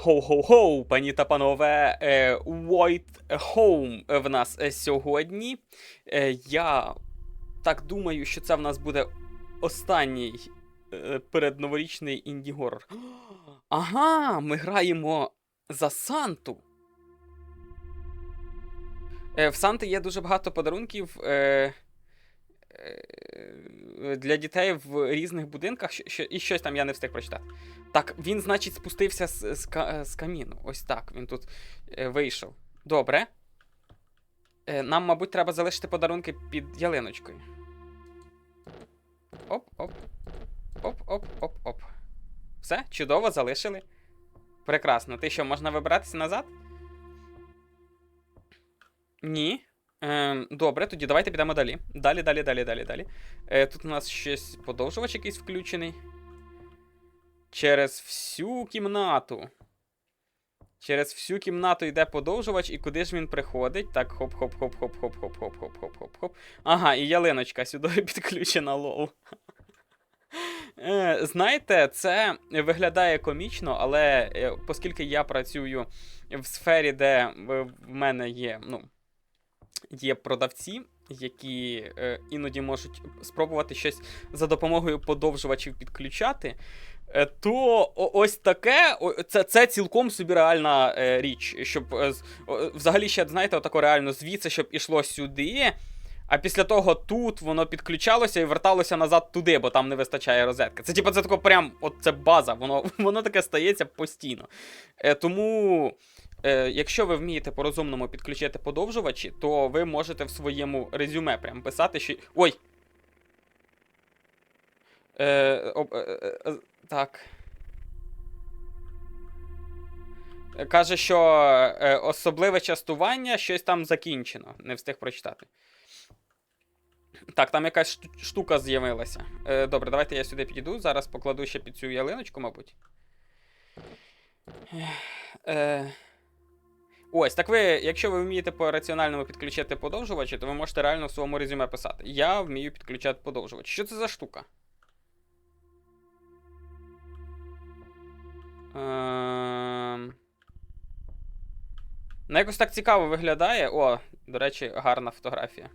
Хоу-хоу-хоу, пані та панове, е, White Home в нас е, сьогодні. Е, я так думаю, що це в нас буде останній передноворічний інді-горор. Ага, ми граємо за Санту. В Санти є дуже багато подарунків для дітей в різних будинках, що, і щось там я не встиг прочитати. Так, він, значить, спустився з, з, з каміну. Ось так. Він тут е, вийшов. Добре. Е, нам, мабуть, треба залишити подарунки під ялиночкою. Оп-оп. Оп-оп-оп-оп. Все, чудово, залишили. Прекрасно. Ти що, можна вибиратися назад? Ні. Ем, добре, тоді давайте підемо далі. Далі, далі, далі, далі, далі. Е, тут у нас щось подовжувач якийсь включений. Через всю кімнату. Через всю кімнату йде подовжувач, і куди ж він приходить? Так, хоп-хоп-хоп-хоп-хоп-хоп-хоп-хоп-хоп-хоп. Ага, і ялиночка сюди підключена лол. Е, Знаєте, це виглядає комічно, але е, оскільки я працюю в сфері, де в мене є, ну, є продавці, які е, іноді можуть спробувати щось за допомогою подовжувачів підключати, е, то ось таке, це, це цілком собі реальна е, річ. Щоб е, взагалі ще, знаєте, отако реально звідси, щоб ішло сюди. А після того тут воно підключалося і верталося назад туди, бо там не вистачає розетки. Це типу, це тако прям, от це база, воно, воно таке стається постійно. Е, тому, е, якщо ви вмієте по-розумному підключити подовжувачі, то ви можете в своєму резюме прям писати, що. Ой! Е, об, е, е, е, так. Каже, що е, особливе частування, щось там закінчено. Не встиг прочитати. Так, там якась штука з'явилася. Е, добре, давайте я сюди підійду. Зараз покладу ще під цю ялиночку, мабуть. Е, ось, так ви, якщо ви вмієте по раціональному підключити подовжувачі, то ви можете реально в своєму резюме писати. Я вмію підключати подовжувач. Що це за штука? Ем... Ну, якось так цікаво виглядає. О, до речі, гарна фотографія.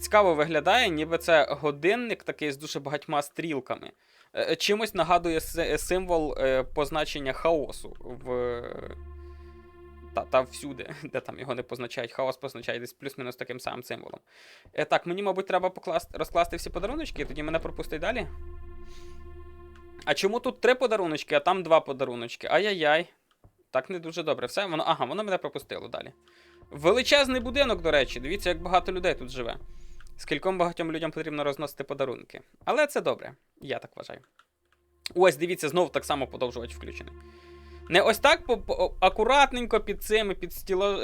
Цікаво виглядає, ніби це годинник такий з дуже багатьма стрілками. Е, Чимось нагадує символ е, позначення хаосу в. Та, та всюди, де там його не позначають. Хаос позначає десь плюс-мінус таким самим символом. Е, так, мені, мабуть, треба покласти, розкласти всі подаруночки, тоді мене пропустить далі. А чому тут три подаруночки, а там два подаруночки? Ай-яй-яй. Так не дуже добре. Все, воно. Ага, воно мене пропустило далі. Величезний будинок, до речі. Дивіться, як багато людей тут живе. Скільком багатьом людям потрібно розносити подарунки. Але це добре, я так вважаю. Ось, дивіться, знову так само подовжувач включений. Не ось так акуратненько під цими, під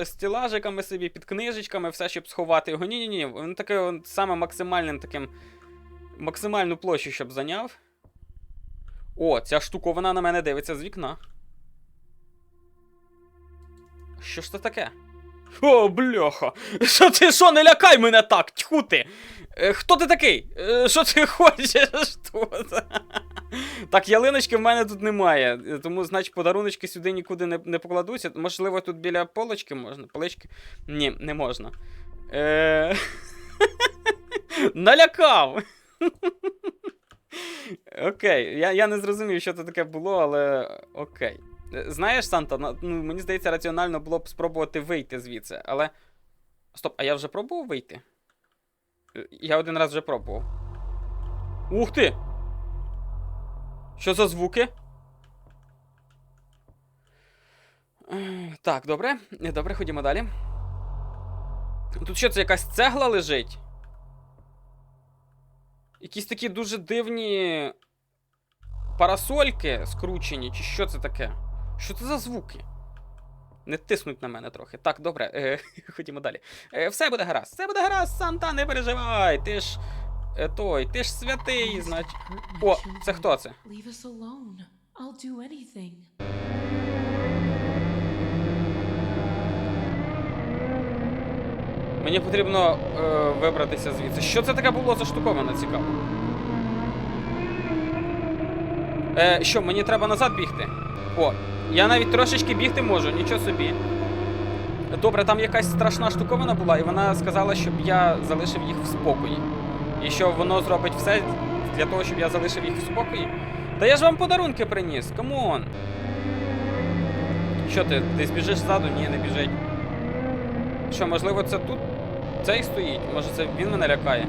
стілажиками собі, під книжечками, все, щоб сховати його. Ні-ні-ні, він таке саме максимальним таким. Максимальну площу, щоб зайняв. О, ця штуковина на мене дивиться з вікна. Що ж це таке? О, бляха! Що ти що, не лякай мене так, тьху ти! Е, Хто ти такий? Е, Що ти хочеш? Що? Так, ялиночки в мене тут немає, тому, значить, подаруночки сюди нікуди не, не покладуться. Можливо, тут біля полочки можна? Полички? Ні, не можна. Е... Налякав! Окей, я, я не зрозумів, що це таке було, але окей. Е, Знаєш, Санта, ну, мені здається, раціонально було б спробувати вийти звідси, але. Стоп, а я вже пробував вийти? Е, Я один раз вже пробував. Ух ти! Що за звуки? Так, добре. Добре, ходімо далі. Тут що це якась цегла лежить? Якісь такі дуже дивні парасольки скручені, чи що це таке? Що це за звуки? Не тиснуть на мене трохи. Так, добре, е, ходімо далі. Е, все буде гаразд. Все буде гаразд, Санта, не переживай. Ти ж. Е, той, ти ж святий, значить. О, це хто це? Мені потрібно е, вибратися звідси. Що це таке було за штуковина, цікаво? Е, що, мені треба назад бігти? О, я навіть трошечки бігти можу, нічого собі. Добре, там якась страшна штуковина була, і вона сказала, щоб я залишив їх в спокої. І що воно зробить все для того, щоб я залишив їх в спокої. Та я ж вам подарунки приніс, камон. Що ти, десь біжиш ззаду? Ні, не біжить. Що, можливо, це тут цей стоїть? Може це він мене лякає?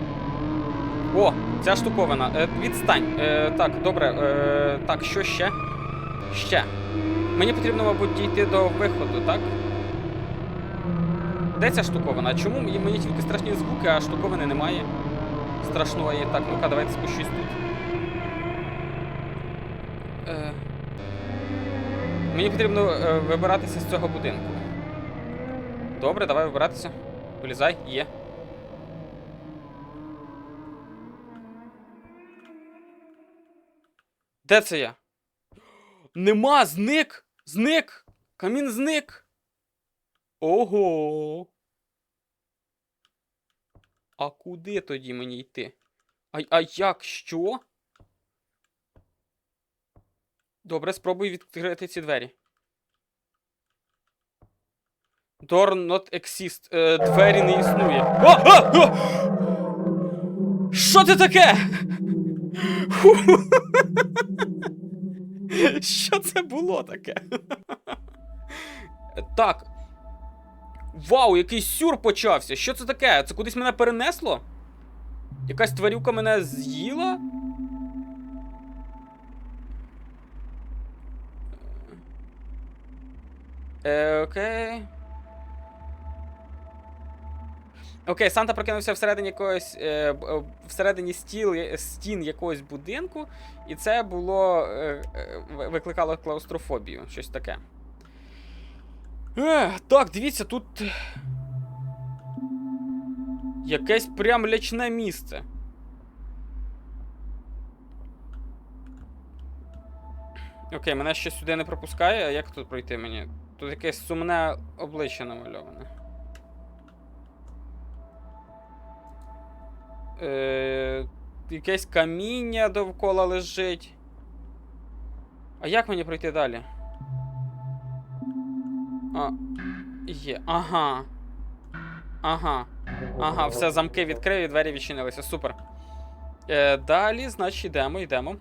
О, ця штуковина. Е, відстань. Е, так, добре. Е, так, що ще? Ще. Мені потрібно, мабуть, дійти до виходу, так? Де ця штуковина? Чому мені тільки страшні звуки, а штуковини немає? Страшної. Так, ну-ка, давайте спущусь тут. Е, мені потрібно е, вибиратися з цього будинку. Добре, давай вибиратися. Вилізай, є. Де це я? Нема, зник! Зник! Камін зник! Ого. А куди тоді мені йти? А, а як що? Добре, спробуй відкрити ці двері. Door not exist. Е, двері не існує. О! А! О! Що це таке? Фу. Що це було таке? Так. Вау, який сюр почався. Що це таке? Це кудись мене перенесло? Якась тварюка мене з'їла? Е, окей. Окей, Санта прокинувся всередині якогось. Е, е, всередині стіл, стін якогось будинку, і це було. Е, е, викликало клаустрофобію, щось таке. Е, так, дивіться, тут. Якесь прям лячне місце. Окей, мене ще сюди не пропускає, а як тут пройти мені? Тут якесь сумне обличчя намальоване. Е, якесь каміння довкола лежить. А як мені пройти далі? А, є. Ага. Ага. Ага, все, замки відкрив і двері відчинилися. Супер. Е, далі, значить, йдемо, йдемо.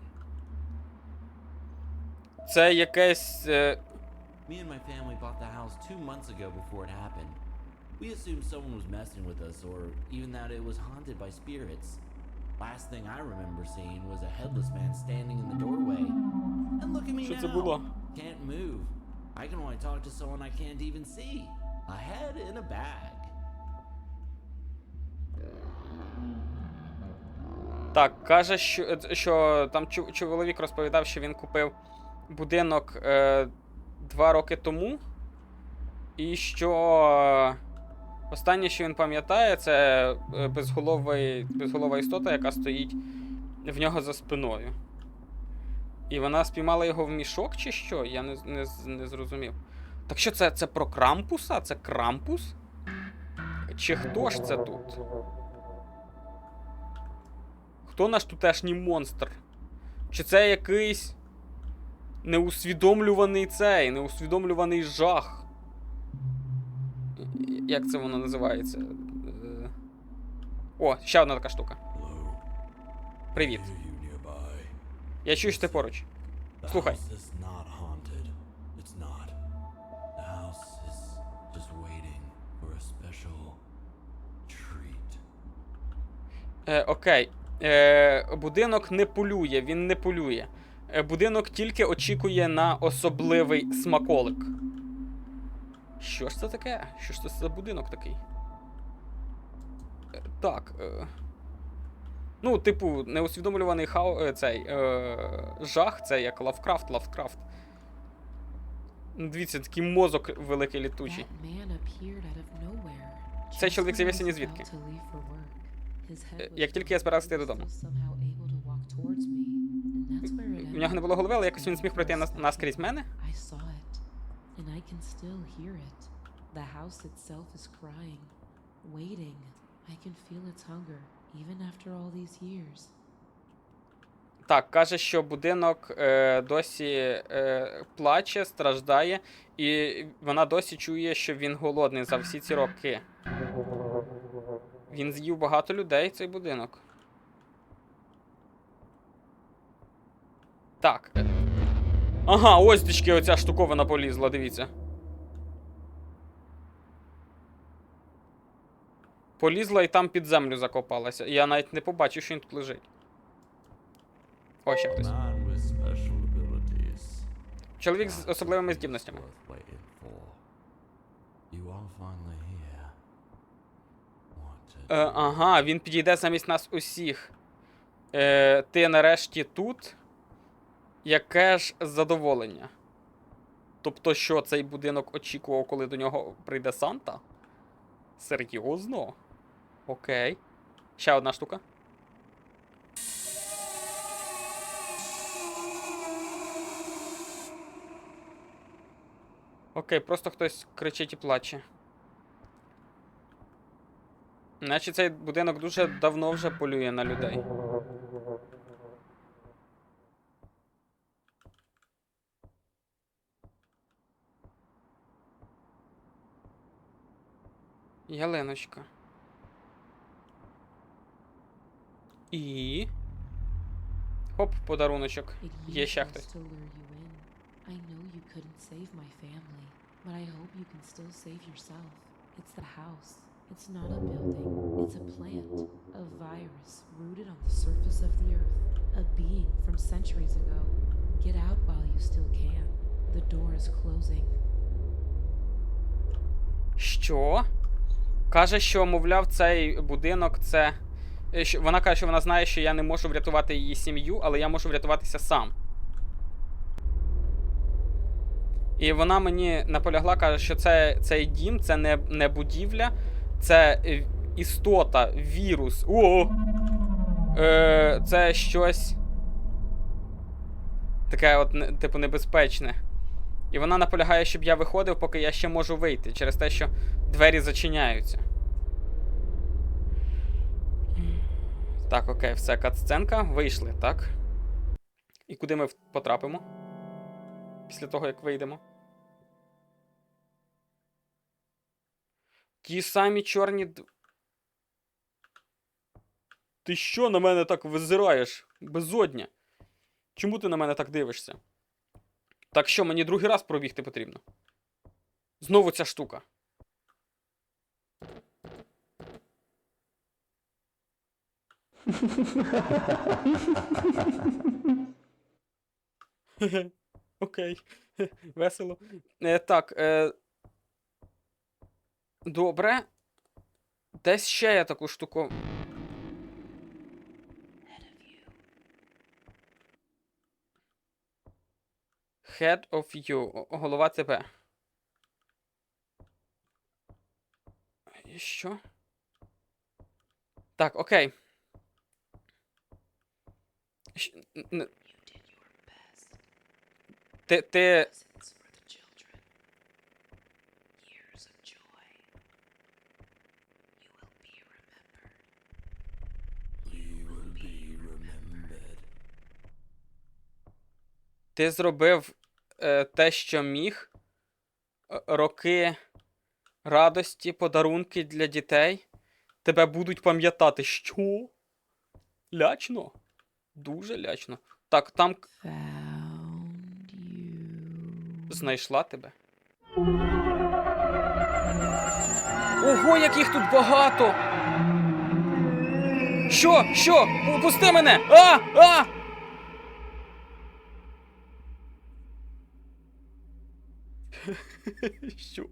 Це якесь. Е, Me and my family bought the house two months ago before it happened. We assumed someone was messing with us, or even that it was haunted by spirits. Last thing I remember seeing was a headless man standing in the doorway. And look at me Що now. це було? Can't move. I can only talk to someone I can't even see. A head in a bag. Так, каже, що, е, що там чоловік розповідав, що він купив будинок е, два роки тому. І що е, останнє, що він пам'ятає, це е, безголовий, безголова істота, яка стоїть в нього за спиною. І вона спіймала його в мішок, чи що? Я не, не, не зрозумів. Так що це, це про Крампуса? Це Крампус? Чи хто ж це тут? Хто наш тутешній монстр? Чи це якийсь неусвідомлюваний цей, неусвідомлюваний жах? Як це воно називається? Е, О, ще одна така штука. Привіт. Я чую, що ти поруч. Слухай. Е, окей. Е, будинок не полює, він не полює. Е, будинок тільки очікує на особливий смаколик. Що ж це таке? Що ж це за будинок такий? Е, так. Е, ну, типу, неусвідомлюваний хау, е, цей е, жах, це як Лавкрафт, Лавкрафт. Ну, Дивіться, такий мозок великий літучий. Цей чоловік з'явився ні звідки. Е, як тільки я збирався йти додому. В нього не було голови, але якось він зміг пройти наскрізь мене. The house itself is crying, waiting. I can feel its hunger, even after all these years. Так, каже, що будинок е, досі е, плаче, страждає, і вона досі чує, що він голодний за всі ці роки. Він з'їв багато людей, цей будинок. Так. Ага, ось дички оця штуковина полізла, дивіться. Полізла і там під землю закопалася. Я навіть не побачив, що він тут лежить. О, ще хтось. Чоловік з особливими здібностями. Е, ага, він підійде замість нас усіх. Е, ти нарешті тут. Яке ж задоволення? Тобто, що цей будинок очікував, коли до нього прийде Санта? Серйозно? Окей. Ще одна штука. Окей, просто хтось кричить і плаче. Наче цей будинок дуже давно вже полює на людей. Ялиночка. І. Хоп, подаруночок. Є ще хтось. but I hope you can still save yourself. It's the house. It's not a building. It's a plant. A virus rooted on the surface of the earth. A being from centuries ago. Get out while you still can. The door is closing. Що? Каже, що, мовляв, цей будинок це. Е, Вона каже, що вона знає, що я не можу врятувати її сім'ю, але я можу врятуватися сам. І вона мені наполягла, каже, що це, цей дім це не, не будівля, це е, істота, вірус. О! Е, це щось. Таке, от, типу, небезпечне. І вона наполягає, щоб я виходив, поки я ще можу вийти, через те, що двері зачиняються. Так, окей, все, катсценка. Вийшли, так? І куди ми потрапимо? Після того, як вийдемо. Ті самі чорні. Ти що на мене так визираєш? Безодня. Чому ти на мене так дивишся? Так що, мені другий раз пробігти потрібно. Знову ця штука. Окей. Весело. Е, так. Е... Добре. Десь ще я таку штуку. Head of you. Голова тебе. Що? Так, окей. Be remembered. Ти зробив е, те, що міг. Е, Роки радості, подарунки для дітей. Тебе будуть пам'ятати. Що? Лячно? Дуже лячно. Так, там знайшла тебе. Ого, яких тут багато! Що? Що? Пу- Пусти мене! А! А! Що?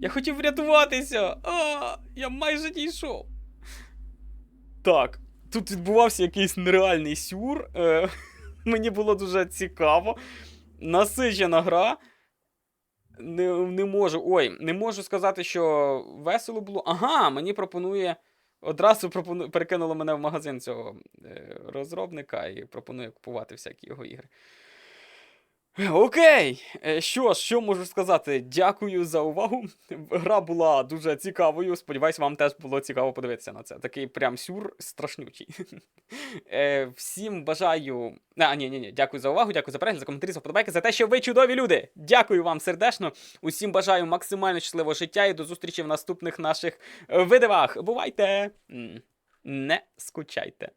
Я хотів врятуватися! А! Я майже дійшов. Так, тут відбувався якийсь нереальний сюр. Е, мені було дуже цікаво. Насичена гра. Не, не можу. Ой, не можу сказати, що весело було. Ага, мені пропонує. Одразу пропону... перекинуло мене в магазин цього е, розробника і пропонує купувати всякі його ігри. Окей, Е, що ж, що можу сказати? Дякую за увагу. Гра була дуже цікавою. Сподіваюсь, вам теж було цікаво подивитися на це. Такий прям сюр страшнючий. Е, Всім бажаю. А, ні, ні, ні. Дякую за увагу, дякую за перегляд, за коментарі, за вподобайки, за те, що ви чудові люди. Дякую вам сердечно. Усім бажаю максимально щасливого життя і до зустрічі в наступних наших е, видивах. Бувайте! Не скучайте.